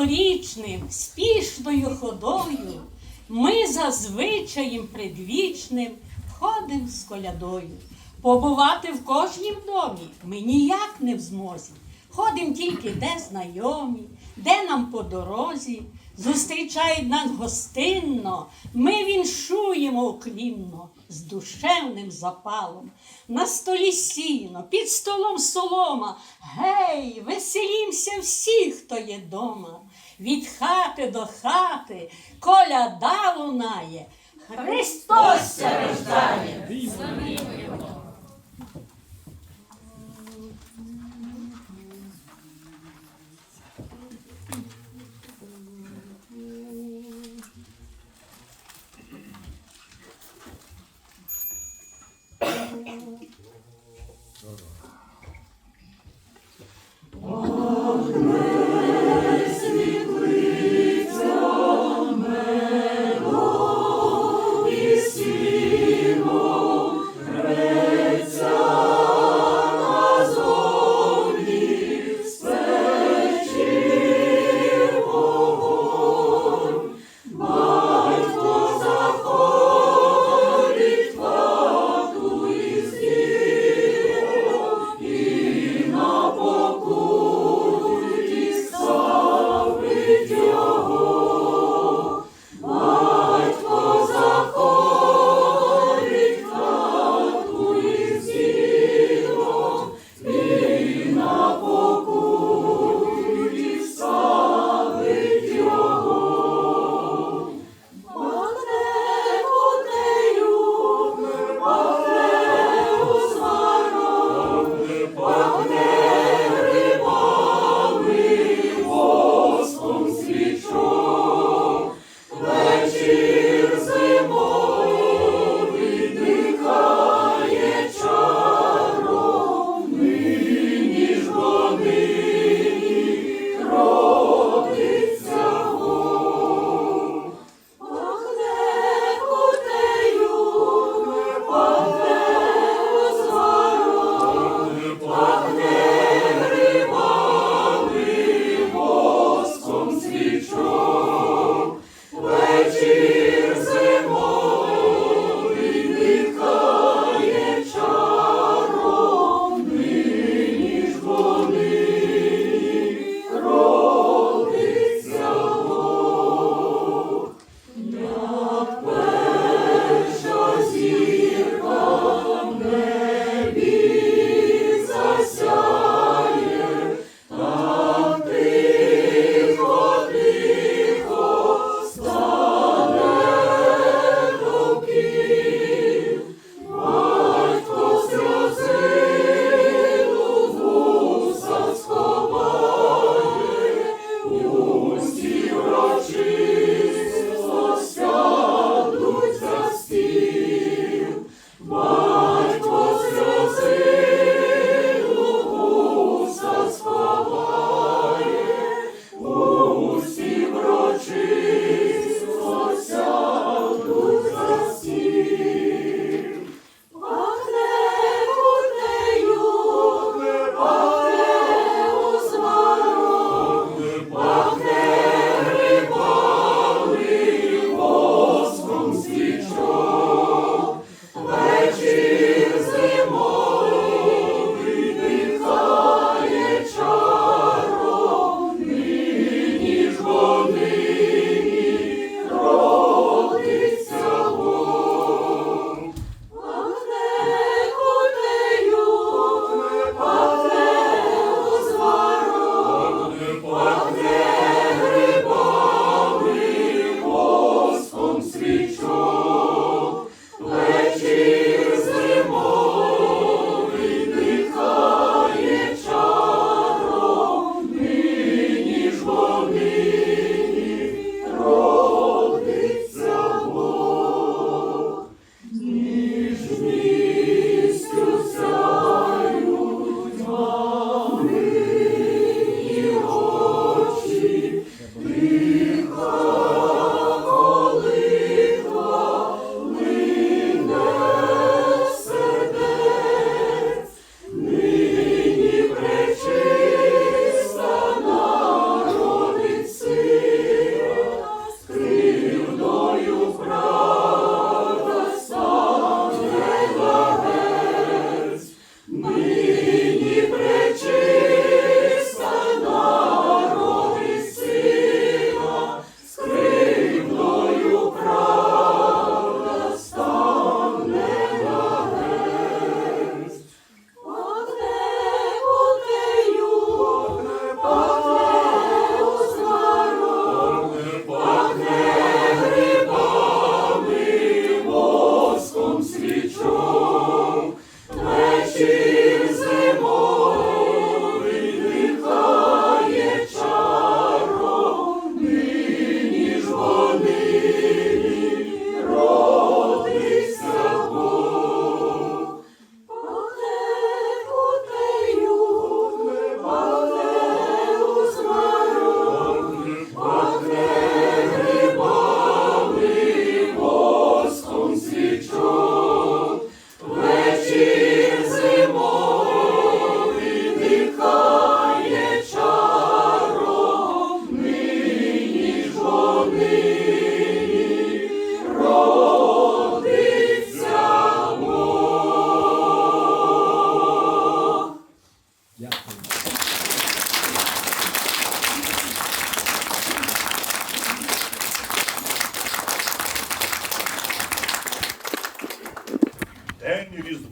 сторічним, спішною ходою, ми за звичаєм предвічним ходим з колядою. Побувати в кожнім домі ми ніяк не в змозі. Ходим тільки де знайомі, де нам по дорозі. Зустрічають нас гостинно, ми віншуємо уклінно з душевним запалом. На столі сіно, під столом солома. Гей, веселімся всі, хто є дома. Від хати до хати коляда лунає. Христос ся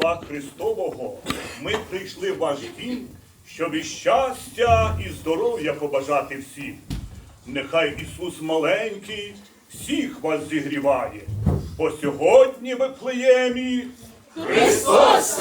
рождає. Христового ми прийшли в ваш дім, щоб і щастя, і здоров'я побажати всім. Нехай Ісус маленький всіх вас зігріває, бо сьогодні в Вифлеємі Христос